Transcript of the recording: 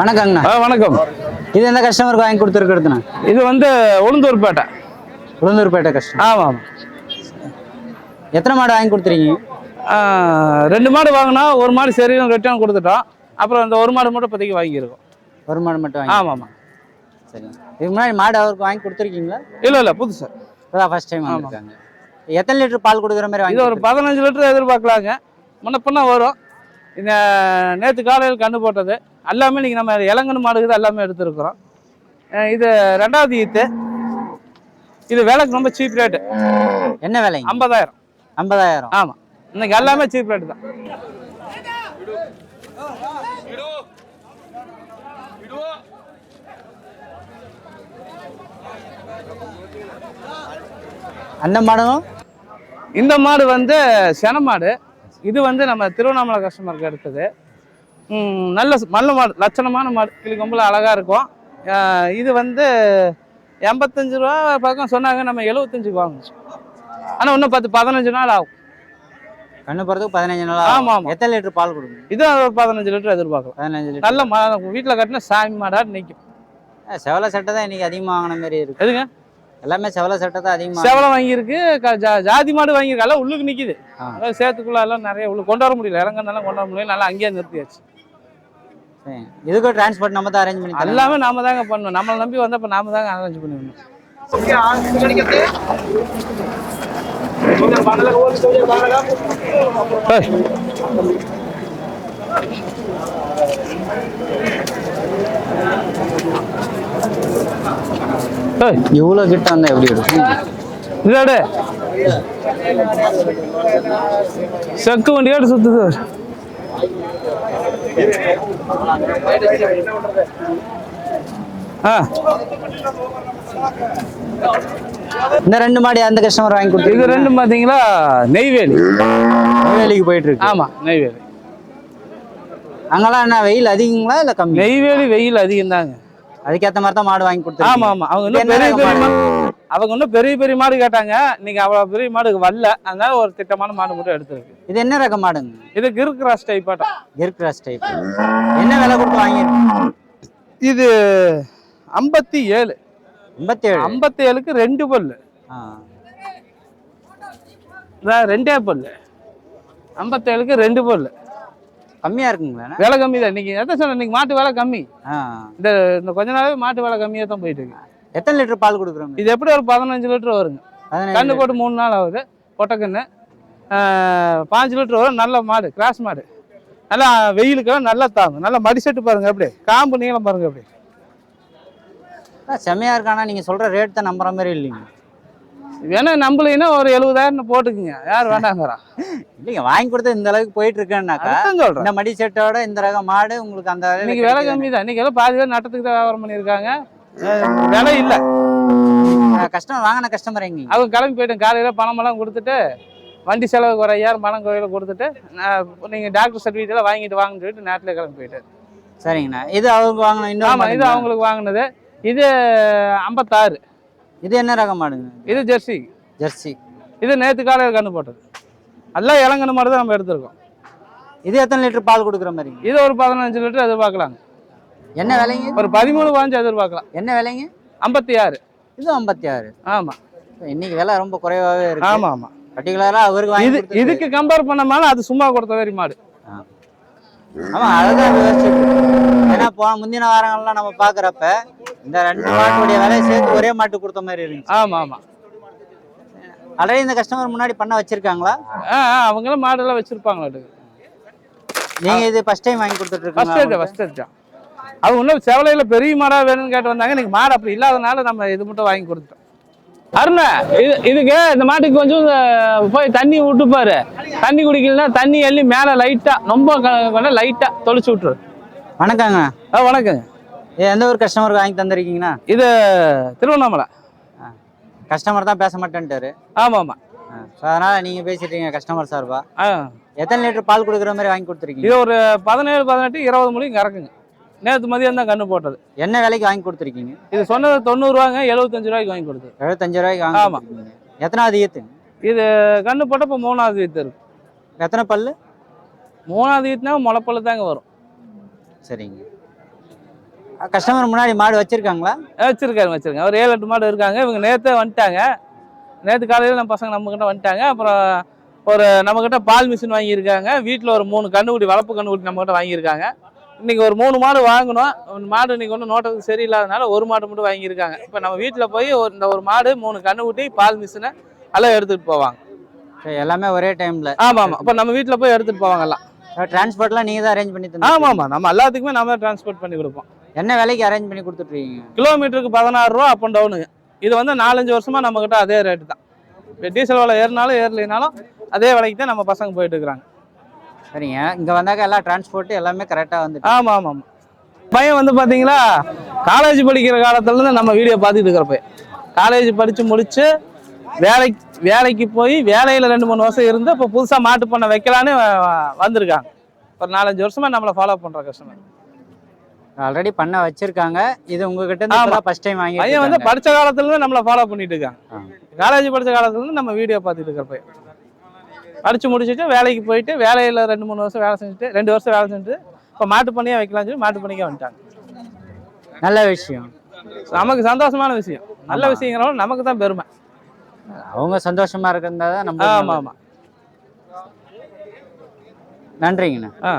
வணக்கங்கண்ணா. ஆ வணக்கம். இது எந்த கஸ்டமருக்கு வாங்கி கொடுத்துருக்குறதுண்ணா? இது வந்து உளுந்தூர்பேட்டை. உளுந்தூர்பேட்டை கஸ்டமர் ஆமாம் ஆமாம் எத்தனை மாடு வாங்கி கொடுத்துருக்கீங்க? ஆ, ரெண்டு மாடு வாங்கினா ஒரு மாடு சரியும் ரிட்டர்ன் கொடுத்துட்டோம். அப்புறம் அந்த ஒரு மாடு மட்டும் இப்போதைக்கு வாங்கியிருக்கோம். ஒரு மாடு மட்டும் வாங்கி ஆமாம் ஆமாம் சரிங்க. இதுக்கு முன்னாடி மாடு அவருக்கு வாங்கி கொடுத்துருக்கீங்களா? இல்லை இல்லை புதுசு. இப்போதான் ஃபர்ஸ்ட் டைம் வந்திருக்காங்க. எத்தனை லிட்டர் பால் கொடுக்குற மாதிரி வாங்கி இது ஒரு பதினஞ்சு லிட்டர் எதிர்பார்க்கலாங்க. முன்ன பின்ன வரும். இந்த நேற்று காலையில் கண்ணு போட்டது. எல்லாமே இன்னைக்கு நம்ம இளங்கன்னு மாடுக்கு எல்லாமே எடுத்துருக்குறோம். இது ரெண்டாவது ஈத்து. இது விலைக்கு ரொம்ப சீப் ரேட்டு? என்ன விலைங்க? ஐம்பதாயிரம். ஐம்பதாயிரம். ஆமாம் இன்னைக்கு எல்லாமே சீப் ரேட்டு தான். அந்த மாடும் இந்த மாடு வந்து சென மாடு. இது வந்து நம்ம திருவண்ணாமலை கஸ்டமருக்கு எடுத்தது. நல்ல நல்ல மாடு லட்சணமான மாடு. கிளி கொம்பில் அழகாக இருக்கும். இது வந்து எண்பத்தஞ்சு ரூபா பக்கம் சொன்னாங்க நம்ம எழுபத்தஞ்சுக்கு வாங்கணும் ஆனால் இன்னும் பத்து பதினஞ்சு நாள் ஆகும். கண்ணு போகிறதுக்கு பதினஞ்சு நாள் ஆமா, ஆகும். ஆமா. எத்தனை லிட்டர் பால் கொடுக்கும் இது ஒரு பதினஞ்சு லிட்டர் எதிர்பார்க்கலாம். பதினஞ்சு லிட்டர். நல்ல மா வீட்டில் கட்டின சாமி மாடாட்டு நிற்கும் செவலை சட்டை தான் இன்னைக்கு அதிகமாக வாங்கின மாதிரி இருக்கு. எதுங்க? எல்லாமே செவலை சட்டை தான் அதிகமாக செவலை வாங்கியிருக்கு ஜா- ஜாதி மாடு வாங்கியிருக்கு. எல்லாம் உள்ளுக்கு நிற்கிது. அதாவது சேத்துக்குள்ள எல்லாம் நிறைய உள்ள கொண்டு வர முடியல. இறங்கனாலும் கொண்டு வர முடியல. நல்லா அங்கேயே நிறுத்தியாச்சு. சரி. இதுக்கும் டிரான்ஸ்போர்ட் நம்ம தான் அரேஞ்ச் பண்ணி எல்லாமே நாம தாங்க பண்ணணும். நம்மளை நம்பி வந்தப்ப நாம தாங்க அரேஞ்ச் பண்ணணும் இவ்வளோ கிட்ட வந்தால் எப்படி இருக்கும்? இதோட செக்கு வண்டியோட சுத்துது. இந்த ரெண்டு மாடு அந்த கஸ்டமர் வாங்கி இது கொடுத்துருக்கு ரெண்டும் பாத்தீங்களா நெய்வேலி. வேலைக்கு போயிட்டு இருக்கு ஆமா நெய்வேலி. அங்கெல்லாம் என்ன வெயில் அதிகங்களா இல்லை கம்மி? நெய்வேலி வெயில் அதிகம் தாங்க அதுக்கேற்ற மாதிரி தான் மாடு வாங்கி ஆமா கொடுத்துருக்கீங்க. ஆமா அவங்க இன்னும் என்ன பெரிய பெரிய அவங்க இன்னும் பெரிய பெரிய மாடு கேட்டாங்க. இன்னைக்கு அவ்வளவு பெரிய மாடு வரல. அதனால ஒரு திட்டமான மாடு மட்டும் எடுத்திருக்கு. இது என்ன ரக மாடுங்க? இது கிருக்கு கிராஸ் டைப் ஆட்டம் கிர் கிராஸ் டைப் என்ன விலை கொடுத்து வாங்கியிருக்கீங்க? இது ஐம்பத்தி ஏழு ஐம்பத்தி ஏழு ஐம்பத்தி ஏழுக்கு ரெண்டு பல்லு ரெண்டே பல்லு. ஐம்பத்தேழுக்கு ரெண்டு பல்லு. கம்மியா இருக்குங்களா விலை கம்மி தான். இன்னைக்கு எதை சொன்ன இன்னைக்கு மாட்டு விலை கம்மி. இந்த இந்த கொஞ்ச நாளாவே மாட்டு விலை கம்மியாக தான் போயிட்டு இருக்கு. எத்தனை லிட்டர் பால் கொடுக்குறோங்க? இது எப்படி ஒரு பதினஞ்சு லிட்டர் வருங்க. கண்ணு போட்டு மூணு நாள் ஆகுது பொட்டக்கண்ணு பாஞ்சு லிட்டர் வரும் நல்ல மாடு கிராஸ் மாடு. நல்லா வெயிலுக்கு நல்லா தாங்கும். நல்லா மடிசெட்டு பாருங்க எப்படி காம்பு நீளம் பாருங்க எப்படி ஆ, செமையா இருக்கானா? நீங்க சொல்ற ரேட் தான் நம்புற மாதிரி இல்லைங்க. வேணா நம்பலைன்னா ஒரு எழுபதாயிரம் போட்டுக்குங்க. யார் வேண்டாங்கிறா. இல்லைங்க வாங்கி கொடுத்து இந்த அளவுக்கு போயிட்டு இருக்கேன்னாக்கா சொல்றேன். இந்த மடி செட்டோட இந்த ரக மாடு உங்களுக்கு அந்த இன்னைக்கு விலை. கம்மி தான். இன்னைக்கு எல்லாம் பாதி பேர் நட்டத்துக்கு தான் வியாபாரம் பண்ணியிருக்காங்க. விலை இல்லை. கஸ்டமர் வாங்கின கஸ்டமர் எங்க? அவங்க கிளம்பி போயிட்டேன் காலையில் பணமெல்லாம் கொடுத்துட்டு வண்டி செலவுக்கு ஒரு ஐயாயிரம் பணம் கோயில கொடுத்துட்டு நீங்கள் டாக்டர் சர்டிஃபிகேட் எல்லாம் வாங்கிட்டு வாங்கன்னு சொல்லிட்டு நேரத்தில் கிளம்பி போயிட்டு சரிங்கண்ணா. இது அவங்க வாங்கின இன்னொரு ஆமாம் இது? அவங்களுக்கு வாங்கினது. இது ஐம்பத்தாறு. இது என்ன ரக மாடுங்க இது ஜெர்சி. ஜெர்சி. இது நேற்று காலையில் கண்ணு போட்டது. எல்லாம் இளங்கன்னு மட்டும் தான் நம்ம எடுத்திருக்கோம். இது எத்தனை லிட்டர் பால் கொடுக்குற மாதிரிங்க இது ஒரு பதினஞ்சு லிட்டர் எதிர்பார்க்கலாங்க. என்ன விலைங்க? ஒரு பதிமூணு பாஞ்சு எதிர்பார்க்கலாம். என்ன விலைங்க? ஐம்பத்தி ஆறு இது ஐம்பத்தி ஆறு ஆமாம் இன்னைக்கு விலை ரொம்ப குறைவாகவே இருக்கு. ஆமாம் ஆமாம் பர்டிகுலரா அவருக்கு இது இதுக்கு கம்பேர் பண்ணமால அது சும்மா கொடுத்த மாதிரி மாடு. ஆமா அழகா விவரிச்சிட்டு ஏன்னா போன முந்தின வாரங்கள்லாம் நம்ம பாக்குறப்ப இந்த ரெண்டு மாட்டுடைய விலையை சேர்த்து ஒரே மாட்டு கொடுத்த மாதிரி இருந்துச்சு. ஆமாம் ஆமாம் ஆல்ரெடி இந்த கஸ்டமர் முன்னாடி பண்ண வச்சிருக்காங்களா? ஆ அவங்களும் மாடெல்லாம் வச்சுருப்பாங்களா நீங்க இது ஃபர்ஸ்ட் டைம் வாங்கி கொடுத்துட்டு ஃபர்ஸ்ட் இருக்கீங்க ஃபர்ஸ்ட் எய்ட் தான். அவங்க இன்னும் செவலையில பெரிய மாடா வேணும்னு கேட்டு வந்தாங்க. இன்னைக்கு மாடு அப்படி இல்லாதனால நம்ம இது மட்டும் வாங்கி கொடுத்துட்டோம். அருணா இது இதுக்கு இந்த மாட்டுக்கு கொஞ்சம் போய் தண்ணி விட்டுப்பாரு தண்ணி குடிக்கலன்னா தண்ணி எள்ளி மேலே லைட்டா ரொம்ப லைட்டா தொளிச்சு விட்டுரு. வணக்கங்க. ஆ வணக்கங்க. எந்த ஒரு கஸ்டமருக்கு வாங்கி தந்திருக்கீங்கன்னா இது திருவண்ணாமலை. கஸ்டமர் தான் பேச மாட்டேன்ட்டாரு. ஆமா ஆமா ஸோ அதனால நீங்க பேசிட்டீங்க கஸ்டமர் சார்பா? ஆ. எத்தனை லிட்டர் பால் கொடுக்குற மாதிரி வாங்கி கொடுத்துருக்கீங்க? இது ஒரு பதினேழு பதினெட்டு இருபது மணிக்கு கறக்குங்க. நேற்று மதியம் தான் கண்ணு போட்டது. என்ன விலைக்கு வாங்கி கொடுத்துருக்கீங்க? இது சொன்னது தொண்ணூறுவாங்க எழுபத்தஞ்சு ரூபாய்க்கு வாங்கி கொடுத்தது. எழுபத்தஞ்சு ரூபாய்க்கு வாங்கி ஆமா. கொடுத்துருக்கீங்க. எத்தனாவது ஈத்து? இது கண்ணு போட்ட இப்போ மூணாவது ஈத்து இருக்கு. எத்தனை பல்லு? மூணாவது ஈத்துனா முளைப்பல்லு தாங்க வரும். சரிங்க. கஸ்டமர் முன்னாடி மாடு வச்சிருக்காங்களா? வச்சிருக்காரு வச்சிருக்காங்க ஒரு ஏழு எட்டு மாடு இருக்காங்க. இவங்க நேற்றே வந்துட்டாங்க. நேற்று காலையில் நம்ம பசங்க நம்மக்கிட்ட வந்துட்டாங்க. அப்புறம் ஒரு நம்மக்கிட்ட பால் மிஷின் வாங்கியிருக்காங்க. வீட்டில் ஒரு மூணு கண்ணுக்குட்டி வளர்ப்பு கண்ணுக்குட்டி நம்மக்கிட்ட வாங்கியிருக்காங்க. இன்னைக்கு ஒரு மூணு மாடு வாங்கினோம் ஒரு மாடு இன்னைக்கு ஒன்றும் நோட்டத்துக்கு சரியில்லாதனால ஒரு மாடு மட்டும் வாங்கியிருக்காங்க. இப்போ நம்ம வீட்டில் போய் ஒரு இந்த ஒரு மாடு மூணு கண்ணுக்குட்டி பால் மிஷினை எல்லாம் எடுத்துகிட்டு போவாங்க. எல்லாமே ஒரே டைம்ல ஆமாம் ஆமாம் இப்போ நம்ம வீட்டில் போய் எடுத்துகிட்டு போவாங்க எல்லாம். டிரான்ஸ்போர்ட்லாம் நீங்க தான் அரேஞ்ச் பண்ணி ஆமாம் ஆமாம் நம்ம எல்லாத்துக்குமே நம்ம டிரான்ஸ்போர்ட் பண்ணி கொடுப்போம். என்ன விலைக்கு அரேஞ்ச் பண்ணி கொடுத்துட்ருக்கீங்க? கிலோமீட்டருக்கு பதினாறு ரூபா அப் அண்ட் டவுனுங்க இது வந்து நாலஞ்சு வருஷமா நம்ம கிட்ட அதே ரேட்டு தான். இப்போ டீசல் விலை ஏறினாலும் ஏறலைனாலும் அதே விலைக்கு தான் நம்ம பசங்க போயிட்டு இருக்கிறாங்க. சரிங்க. இங்க வந்தாக்க எல்லாம் டிரான்ஸ்போர்ட் எல்லாமே கரெக்டா வந்துட்டு ஆமாம் ஆமாம் ஆமாம் பையன் வந்து பார்த்தீங்களா காலேஜ் படிக்கிற காலத்துலேருந்து நம்ம வீடியோ பார்த்துட்டு இருக்கிற பையன். காலேஜ் படித்து முடிச்சு வேலைக்கு வேலைக்கு போய் வேலையில் ரெண்டு மூணு வருஷம் இருந்து இப்போ புதுசாக மாட்டு பண்ண வைக்கலான்னு வந்திருக்காங்க. ஒரு நாலஞ்சு வருஷமா நம்மளை ஃபாலோ பண்ணுற கஸ்டமர் ஆல்ரெடி பண்ண வச்சிருக்காங்க. இது உங்ககிட்ட இருந்து ஆமா. ஃபர்ஸ்ட் டைம் வாங்கி பையன் வந்து படித்த காலத்துலேருந்து நம்மளை ஃபாலோ பண்ணிட்டு இருக்காங்க ஆ. காலேஜ் படித்த காலத்துலேருந்து நம்ம வீடியோ பார்த்துட்டு இருக்கிற பையன். படித்து முடிச்சுட்டு வேலைக்கு போயிட்டு வேலையில் ரெண்டு மூணு வருஷம் வேலை செஞ்சுட்டு ரெண்டு வருஷம் வேலை செஞ்சுட்டு இப்போ மாட்டு பண்ணியே வைக்கலாம்னு சொல்லி மாட்டு பண்ணிக்கே வந்துட்டாங்க. நல்ல விஷயம். நமக்கு சந்தோஷமான விஷயம். நல்ல விஷயங்கிறவங்க நமக்கு தான் பெருமை. அவங்க சந்தோஷமா இருக்கிறதா நம்ம ஆமாம் ஆமாம் நன்றிங்கண்ணா. ஆ.